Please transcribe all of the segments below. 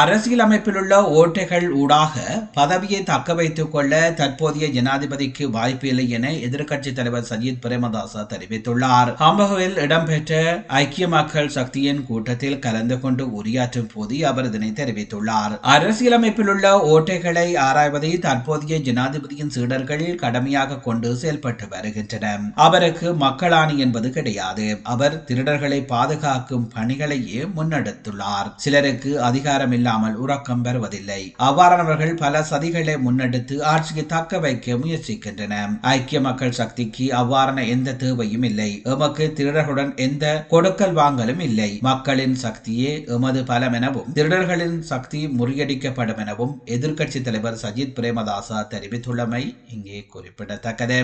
அரசியலமைப்பிலுள்ள ஓட்டைகள் ஊடாக பதவியை தக்க வைத்துக் கொள்ள தற்போதைய ஜனாதிபதிக்கு வாய்ப்பு இல்லை என எதிர்க்கட்சித் தலைவர் சஜித் பிரேமதாச தெரிவித்துள்ளார். ஹம்பகவில் இடம்பெற்ற ஐக்கிய மக்கள் சக்தியின் கூட்டத்தில் கலந்து கொண்டு உரையாற்றும் போது அவர் இதனை தெரிவித்துள்ளார். அரசியலமைப்பிலுள்ள ஓட்டைகளை ஆராய்வதை தற்போதைய ஜனாதிபதியின் சீடர்கள் கடமையாக கொண்டு செயல்பட்டு வருகின்றனர். அவருக்கு மக்களாணி என்பது கிடையாது. அவர் திருடர்களை பாதுகாக்கும் பணிகளையே முன்னெடுத்துள்ளார். சிலருக்கு அதிகாரம் இல்லாமல் உறக்கம் பெறுவதில்லை. அவ்வாறானவர்கள் பல சதிகளை முன்னெடுத்து ஆட்சியை தக்க வைக்க முயற்சிக்கின்றன. ஐக்கிய மக்கள் சக்திக்கு அவ்வாறான எந்த தேவையும் இல்லை. எமக்கு திருடர்களுடன் எந்த கொடுக்கல் வாங்கலும் இல்லை. மக்களின் சக்தியே எமது பலம் எனவும் திருடர்களின் சக்தி முறியடிக்கப்படும் எனவும் எதிர்க்கட்சி தலைவர் சஜித் பிரேமதாசா தெரிவித்துள்ளமை இங்கே குறிப்பிடத்தக்கது.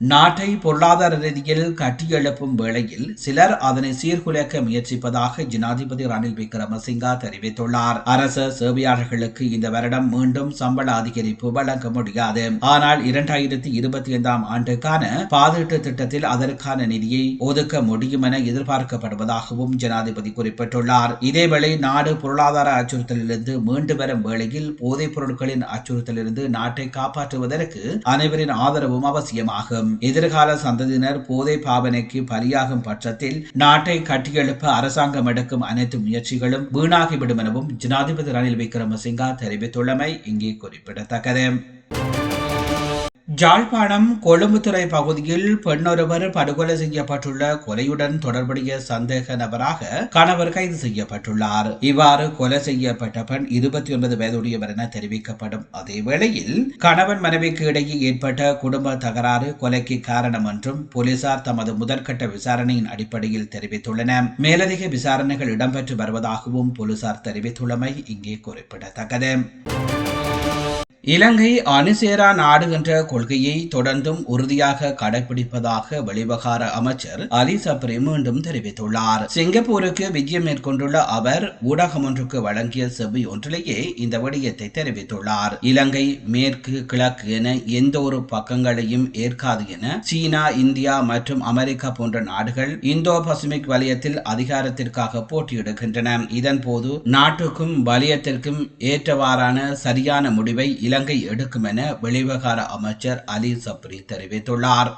நாட்டை பொருளாதார ரீதியில் கட்டியெழுப்பும் வேளையில் சிலர் அதனை சீர்குலைக்க முயற்சிப்பதாக ஜனாதிபதி ரணில் விக்ரமசிங்கா தெரிவித்துள்ளார். அரச சேவையாளர்களுக்கு இந்த வருடம் மீண்டும் சம்பள அதிகரிப்பு வழங்க முடியாது. ஆனால் இரண்டாயிரத்தி இருபத்தி ஐந்தாம் ஆண்டுக்கான பாதீட்டு திட்டத்தில் அதற்கான நிதியை ஒதுக்க முடியும் என எதிர்பார்க்கப்படுவதாகவும் ஜனாதிபதி குறிப்பிட்டுள்ளார். இதேவேளை நாடு பொருளாதார அச்சுறுத்தலிலிருந்து மீண்டு வரும் வேளையில் போதைப் பொருட்களின் அச்சுறுத்தலிலிருந்து நாட்டை காப்பாற்றுவதற்கு அனைவரின் ஆதரவும் அவசியமாகும். எதிர்கால சந்ததியினர் போதை பாவனைக்கு பலியாகும் பட்சத்தில் நாட்டை கட்டியெழுப்ப அரசாங்கம் எடுக்கும் அனைத்து முயற்சிகளும் வீணாகிவிடும் எனவும் ஜனாதிபதி ரணில் விக்ரமசிங்கா தெரிவித்துள்ளமை இங்கே குறிப்பிடத்தக்கது. ஜாழ்ப்பாணம் கொழும்புத்துறை பகுதியில் பெண்ணொருவர் படுகொலை செய்யப்பட்டுள்ள கொலையுடன் தொடர்புடைய சந்தேக நபராக கணவர் கைது செய்யப்பட்டுள்ளார். இவ்வாறு கொலை செய்யப்பட்ட பெண் இருபத்தி ஒன்பது வயதுடையவர் என தெரிவிக்கப்படும். அதே வேளையில் கணவன் மனைவிக்கு இடையே ஏற்பட்ட குடும்ப தகராறு கொலைக்கு காரணம் என்றும் போலீசார் தமது முதற்கட்ட விசாரணையின் அடிப்படையில் தெரிவித்துள்ளனர் மேலதிக விசாரணைகள் இடம்பெற்று வருவதாகவும் போலீசார் தெரிவித்துள்ளமை இங்கே குறிப்பிடத்தக்கது. இலங்கை அணுசேரா நாடு என்ற கொள்கையை தொடர்ந்தும் உறுதியாக கடைபிடிப்பதாக வெளிவகார அமைச்சர் அலி சப்ரி மீண்டும் தெரிவித்துள்ளார். சிங்கப்பூருக்கு விஜயம் மேற்கொண்டுள்ள அவர் ஊடகம் ஒன்றுக்கு வழங்கிய செவ்வி ஒன்றிலேயே இந்த விடயத்தை தெரிவித்துள்ளார். இலங்கை மேற்கு கிழக்கு என எந்த ஒரு பக்கங்களையும் ஏற்காது என சீனா இந்தியா மற்றும் அமெரிக்கா போன்ற நாடுகள் இந்தோ பசிபிக் வலயத்தில் அதிகாரத்திற்காக போட்டியிடுகின்றன. இதன் போது நாட்டுக்கும் வலயத்திற்கும் ஏற்றவாறான சரியான முடிவை இலங்கை எடுக்கும் என வெளிவகார அமைச்சர் அலி சப்ரி தெரிவித்துள்ளார்.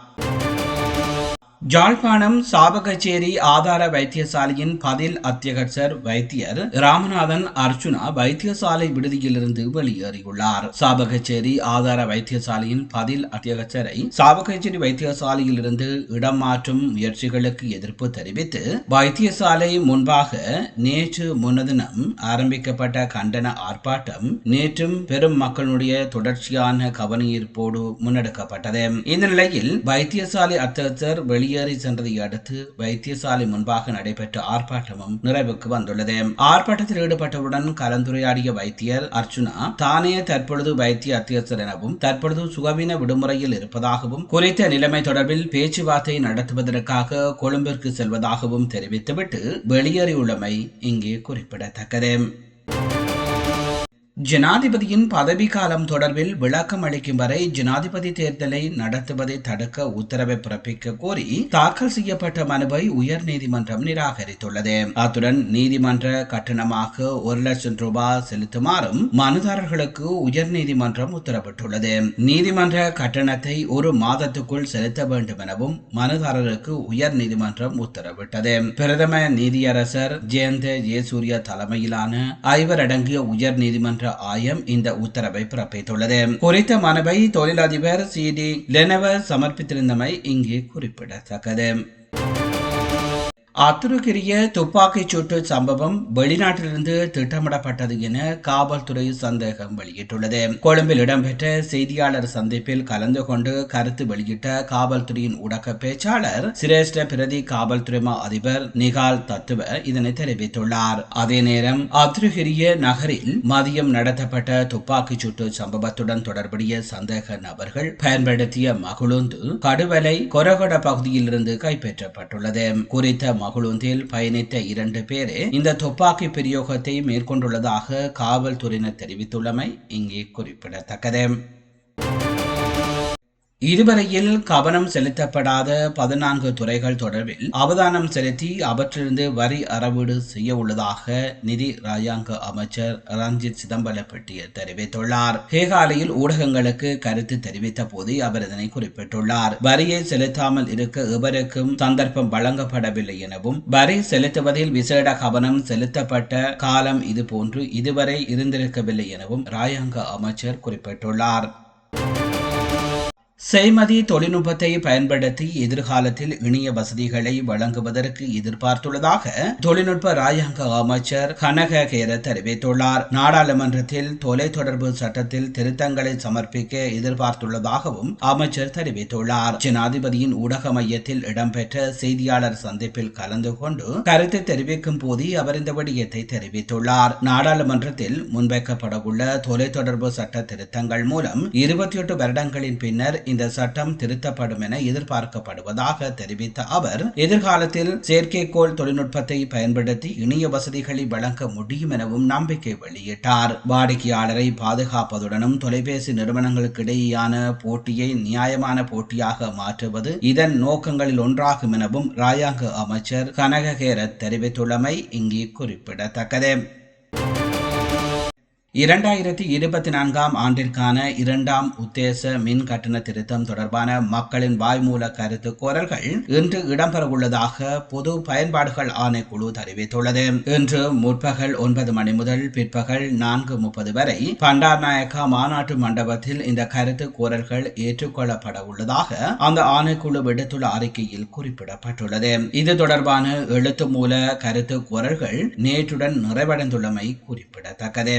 ஜாழ்ப்பாணம் சாபகச்சேரி ஆதார வைத்தியசாலையின் பதில் அத்தியகர் வைத்தியர் ராமநாதன் அர்ஜுனா வைத்தியசாலை விடுதியிலிருந்து வெளியேறியுள்ளார். சாபகச்சேரி ஆதார வைத்தியசாலையின் பதில் அத்தியகச்சரை சாபகச்சேரி வைத்தியசாலையிலிருந்து இடம் மாற்றும் முயற்சிகளுக்கு எதிர்ப்பு தெரிவித்து வைத்தியசாலை முன்பாக நேற்று முன்னதினம் ஆரம்பிக்கப்பட்ட கண்டன ஆர்ப்பாட்டம் நேற்றும் பெரும் மக்களுடைய தொடர்ச்சியான கவனஈர்ப்போடு முன்னெடுக்கப்பட்டது. இந்த நிலையில் வைத்தியசாலை அத்தியகர் வெளி வெளியேறி சென்றதை அடுத்து வைத்தியசாலை முன்பாக நடைபெற்ற ஆர்ப்பாட்டமும் நிறைவுக்கு வந்துள்ளது. ஆர்ப்பாட்டத்தில் ஈடுபட்டவுடன் கலந்துரையாடிய வைத்தியர் அர்ச்சுனா தானே தற்பொழுது வைத்திய அத்தியட்சர் எனவும் தற்பொழுது சுகவீன விடுமுறையில் இருப்பதாகவும் குறித்த நிலைமை தொடர்பில் பேச்சுவார்த்தை நடத்துவதற்காக கொழும்பிற்கு செல்வதாகவும் தெரிவித்துவிட்டு வெளியேறியுள்ளமை இங்கே குறிப்பிடத்தக்கது. ஜனாதிபதியின் பதவிக்காலம் தொடர்பில் விளக்கம் அளிக்கும் வரை ஜனாதிபதி தேர்தலை நடத்துவதை தடுக்க உத்தரவை பிறப்பிக்க கோரி தாக்கல் செய்யப்பட்ட மனுவை உயர் நீதிமன்றம் நிராகரித்துள்ளது. அத்துடன் நீதிமன்ற கட்டணமாக ஒரு லட்சம் ரூபாய் செலுத்துமாறும் மனுதாரர்களுக்கு உயர் நீதிமன்றம் உத்தரவிட்டுள்ளது. நீதிமன்ற கட்டணத்தை ஒரு மாதத்துக்குள் செலுத்த வேண்டும் எனவும் மனுதாரருக்கு உயர் நீதிமன்றம் உத்தரவிட்டது. பிரதம நீதியரசர் ஜெயந்த ஜெயசூர்யா தலைமையிலான ஐவர் அடங்கிய உயர் நீதிமன்ற ஆயம் இந்த உத்தரவை பிறப்பித்துள்ளது. குறித்த மனுவை தொழிலதிபர் சி டி லெனவர் சமர்ப்பித்திருந்தமை இங்கே குறிப்பிடத்தக்கது. அத்துருக்கிரிய துப்பாக்கிச் சூட்டு சம்பவம் வெளிநாட்டிலிருந்து திட்டமிடப்பட்டது என காவல்துறை சந்தேகம் வெளியிட்டுள்ளது. கொழும்பில் இடம்பெற்ற செய்தியாளர் சந்திப்பில் கலந்து கொண்டு கருத்து வெளியிட்ட காவல்துறையின் ஊடக பேச்சாளர் சிரேஷ்ட பிரதி காவல்துறை மா அதிபர் நிகால் தத்துவ இதனை தெரிவித்துள்ளார். அதே நேரம் அத்துருகிரிய நகரில் மதியம் நடத்தப்பட்ட துப்பாக்கிச் சூட்டு சம்பவத்துடன் தொடர்புடைய சந்தேக நபர்கள் பயன்படுத்திய மகுழுந்து கடுவலை கொரகொட பகுதியிலிருந்து கைப்பற்றப்பட்டுள்ளது. குறித்த மகுழுந்தில் பயணித்த இரண்டு பேரே இந்த துப்பாக்கி பிரயோகத்தை மேற்கொண்டுள்ளதாக காவல்துறையினர் தெரிவித்துள்ளமை இங்கே குறிப்பிடத்தக்கது. இதுவரையில் கவனம் செலுத்தப்படாத பதினான்கு துறைகள் தொடர்பில் அவதானம் செலுத்தி அவற்றிலிருந்து வரி அறவீடு செய்ய உள்ளதாக நிதி ராஜாங்க அமைச்சர் ரஞ்சித் சிதம்பலப்பட்டிய தெரிவித்துள்ளார். ஹேகாலையில் ஊடகங்களுக்கு கருத்து தெரிவித்த போது அவர் இதனை குறிப்பிட்டுள்ளார். வரியை செலுத்தாமல் இருக்க எவருக்கும் சந்தர்ப்பம் வழங்கப்படவில்லை எனவும் வரி செலுத்துவதில் விசேட கவனம் செலுத்தப்பட்ட காலம் இதுபோன்று இதுவரை இருந்திருக்கவில்லை எனவும் ராயாங்க அமைச்சர் குறிப்பிட்டுள்ளார். செய்மதி தொழில்நுட்பத்தை பயன்படுத்தி எதிர்காலத்தில் இணைய வசதிகளை வழங்குவதற்கு எதிர்பார்த்துள்ளதாக தொழில்நுட்ப ராஜாங்க அமைச்சர் கனக கேர தெரிவித்துள்ளார். நாடாளுமன்றத்தில் தொலைத்தொடர்பு சட்டத்தில் திருத்தங்களை சமர்ப்பிக்க எதிர்பார்த்துள்ளதாகவும் அமைச்சர் தெரிவித்துள்ளார். ஜனாதிபதியின் ஊடக மையத்தில் இடம்பெற்ற செய்தியாளர் சந்திப்பில் கலந்து கொண்டு கருத்து தெரிவிக்கும் போது அவர் இந்த விடயத்தை தெரிவித்துள்ளார். நாடாளுமன்றத்தில் முன்வைக்கப்படவுள்ள தொலைத்தொடர்பு சட்ட திருத்தங்கள் மூலம் இருபத்தி எட்டு வருடங்களின் பின்னர் இந்த சட்டம் திருத்தப்படும் என எதிர்பார்க்கப்படுவதாக தெரிவித்த அவர் எதிர்காலத்தில் செயற்கைக்கோள் தொழில்நுட்பத்தை பயன்படுத்தி இணைய வசதிகளை வழங்க முடியும் எனவும் நம்பிக்கை வெளியிட்டார். வாடிக்கையாளரை பாதுகாப்பதுடனும் தொலைபேசி நிறுவனங்களுக்கு இடையேயான போட்டியை நியாயமான போட்டியாக மாற்றுவது இதன் நோக்கங்களில் ஒன்றாகும் எனவும் ராயாங்க அமைச்சர் கனககேரத் தெரிவித்துள்ளமை இங்கே குறிப்பிடத்தக்கது. இரண்டாயிரத்தி இருபத்தி நான்காம் ஆண்டிற்கான இரண்டாம் உத்தேச மின் கட்டண திருத்தம் தொடர்பான மக்களின் வாய்மூல கருத்து கோரல்கள் இன்று இடம்பெறவுள்ளதாக பொது பயன்பாடுகள் ஆணைக்குழு தெரிவித்துள்ளது. இன்று முற்பகல் ஒன்பது மணி முதல் பிற்பகல் நான்கு முப்பது வரை பண்டார் நாயக்கா மாநாட்டு மண்டபத்தில் இந்த கருத்து கோரல்கள் ஏற்றுக்கொள்ளப்பட உள்ளதாக அந்த ஆணைக்குழு விடுத்துள்ள அறிக்கையில் குறிப்பிடப்பட்டுள்ளது. இது தொடர்பான எழுத்து மூல கருத்து கோரல்கள் நேற்றுடன் நிறைவடைந்துள்ளமை குறிப்பிடத்தக்கது.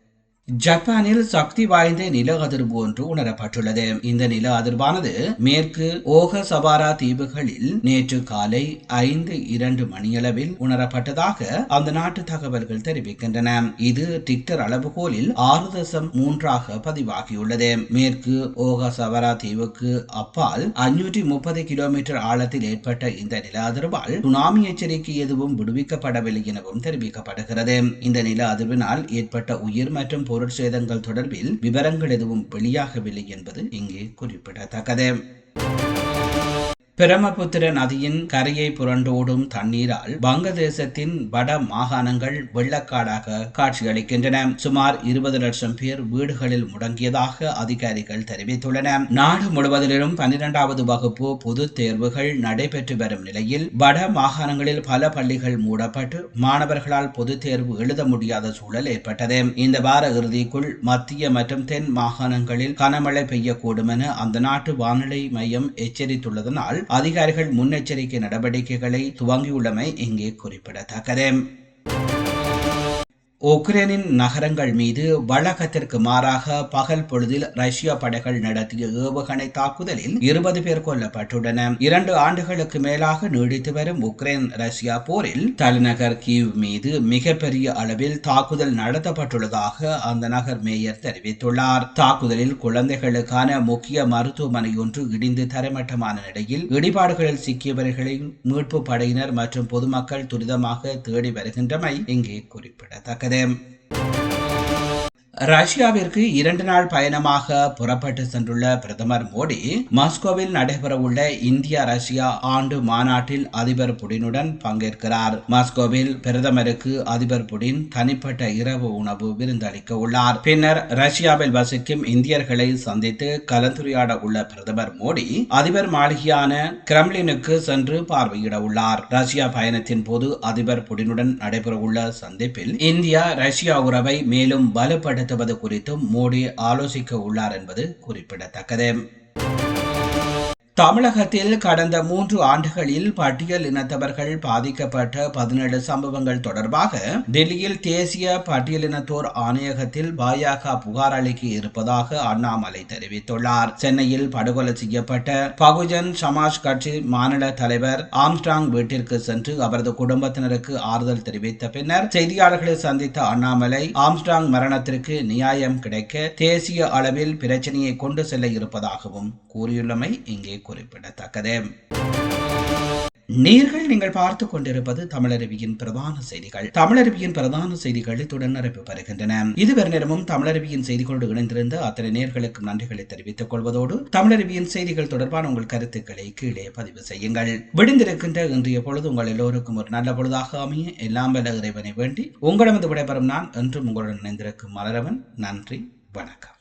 ஜப்பானில் சக்தி வாய்ந்த நில அதிர்வு ஒன்று உணரப்பட்டுள்ளது. இந்த நில அதிர்வானது மேற்கு ஓக சபாரா தீவுகளில் நேற்று காலை ஐந்து இரண்டு மணியளவில் உணரப்பட்டதாக அந்த நாட்டு தகவல்கள் தெரிவிக்கின்றன. இது டிக்டர் அளவுகோலில் ஆறு தசம் மூன்றாக பதிவாகியுள்ளது. மேற்கு ஓக சபாரா தீவுக்கு அப்பால் அஞ்சூற்றி முப்பது கிலோமீட்டர் ஆழத்தில் ஏற்பட்ட இந்த நில அதிர்வால் சுனாமி எச்சரிக்கை எதுவும் விடுவிக்கப்படவில்லை எனவும் தெரிவிக்கப்படுகிறது. இந்த நில அதிர்வினால் ஏற்பட்ட உயிர் மற்றும் பொருட்சேதங்கள் தொடர்பில் விவரங்கள் எதுவும் வெளியாகவில்லை என்பது இங்கே குறிப்பிடத்தக்கது. பிரம்மபுத்திர நதியின் கரையை புரண்டோடும் தண்ணீரால் வங்கதேசத்தின் வட மாகாணங்கள் வெள்ளக்காடாக காட்சியளிக்கின்றன. சுமார் இருபது லட்சம் பேர் வீடுகளில் முடங்கியதாக அதிகாரிகள் தெரிவித்துள்ளன. நாடு முழுவதிலும் பன்னிரண்டாவது வகுப்பு பொது தேர்வுகள் நடைபெற்று வரும் நிலையில் வட மாகாணங்களில் பல பள்ளிகள் மூடப்பட்டு மாணவர்களால் பொது தேர்வு எழுத முடியாத சூழல் ஏற்பட்டது. இந்த வார இறுதிக்குள் மத்திய மற்றும் தென் மாகாணங்களில் கனமழை பெய்யக்கூடும் என அந்த நாட்டு வானிலை மையம் எச்சரித்துள்ளதனால் அதிகாரிகள் முன்னெச்சரிக்கை நடவடிக்கைகளை துவங்கியுள்ளமை இங்கே குறிப்பிடத்தக்கது. உக்ரைனின் நகரங்கள் மீது வழக்கத்திற்கு மாறாக பகல் பொழுதில் ரஷ்ய படைகள் நடத்திய ஏவுகணை தாக்குதலில் இருபது பேர் கொல்லப்பட்டுள்ளன. இரண்டு ஆண்டுகளுக்கு மேலாக நீடித்து வரும் உக்ரைன் ரஷ்யா போரில் தலைநகர் கீவ் மீது மிகப்பெரிய அளவில் தாக்குதல் நடத்தப்பட்டுள்ளதாக அந்த நகர் மேயர் தெரிவித்துள்ளார். தாக்குதலில் குழந்தைகளுக்கான முக்கிய மருத்துவமனை ஒன்று இடிந்து தரைமட்டமான நிலையில் இடிபாடுகளில் சிக்கியவர்களின் மீட்பு படையினர் மற்றும் பொதுமக்கள் துரிதமாக தேடி வருகின்றமை இங்கே குறிப்பிடத்தக்கது. them. ரஷ்யாவிற்கு இரண்டு நாள் பயணமாக புறப்பட்டு சென்றுள்ள பிரதமர் மோடி மாஸ்கோவில் நடைபெறவுள்ள இந்தியா ரஷ்யா ஆண்டு மாநாட்டில் அதிபர் புடினுடன் பங்கேற்கிறார். மாஸ்கோவில் பிரதமருக்கு அதிபர் புடின் தனிப்பட்ட இரவு உணவு விருந்தளிக்க உள்ளார். பின்னர் ரஷ்யாவில் வசிக்கும் இந்தியர்களை சந்தித்து கலந்துரையாட உள்ள பிரதமர் மோடி அதிபர் மாளிகையான கிரெம்லினுக்கு சென்று பார்வையிட உள்ளார். ரஷ்யா பயணத்தின் போது அதிபர் புடினுடன் நடைபெறவுள்ள சந்திப்பில் இந்தியா ரஷ்யா உறவை மேலும் வலுப்பட நடத்துவது குறித்தும் மோடி ஆலோசிக்க உள்ளார் என்பது குறிப்பிடத்தக்கது. தமிழகத்தில் கடந்த மூன்று ஆண்டுகளில் பட்டியல் இனத்தவர்கள் பாதிக்கப்பட்ட பதினேழு சம்பவங்கள் தொடர்பாக டெல்லியில் தேசிய பட்டியலினத்தோர் ஆணையகத்தில் பாஜக புகார் அளிக்க இருப்பதாக அண்ணாமலை தெரிவித்துள்ளார். சென்னையில் படுகொலை செய்யப்பட்ட பகுஜன் சமாஜ் கட்சி மாநில தலைவர் ஆம்ஸ்டாங் வீட்டிற்கு சென்று அவரது குடும்பத்தினருக்கு ஆறுதல் தெரிவித்த பின்னர் செய்தியாளர்களை சந்தித்த அண்ணாமலை ஆம்ஸ்டாங் மரணத்திற்கு நியாயம் கிடைக்க தேசிய அளவில் பிரச்சனையை கொண்டு செல்ல இருப்பதாகவும் கூறியுள்ளமை இங்கே குறிப்பிடத்தக்கது. நீர்கள் நீங்கள் பார்த்து கொண்டிருப்பது தமிழருவியின் பிரதான செய்திகள். தமிழருவியின் பிரதான செய்திகள் இத்துடன் வருகின்றன பெறுகின்றன. இதுவரை நேரமும் தமிழருவியின் செய்திகளோடு இணைந்திருந்த அத்தனை நேர்களுக்கும் நன்றிகளை தெரிவித்துக் கொள்வதோடு தமிழருவியின் செய்திகள் தொடர்பான உங்கள் கருத்துக்களை கீழே பதிவு செய்யுங்கள். விடுந்திருக்கின்ற இன்றைய பொழுது உங்கள் எல்லோருக்கும் ஒரு நல்ல பொழுதாக அமைய. எல்லாம் வல்ல இறைவனை வேண்டி உங்களமது விடைபெறும் நான் என்றும் உங்களுடன் இணைந்திருக்கும் மலரவன். நன்றி வணக்கம்.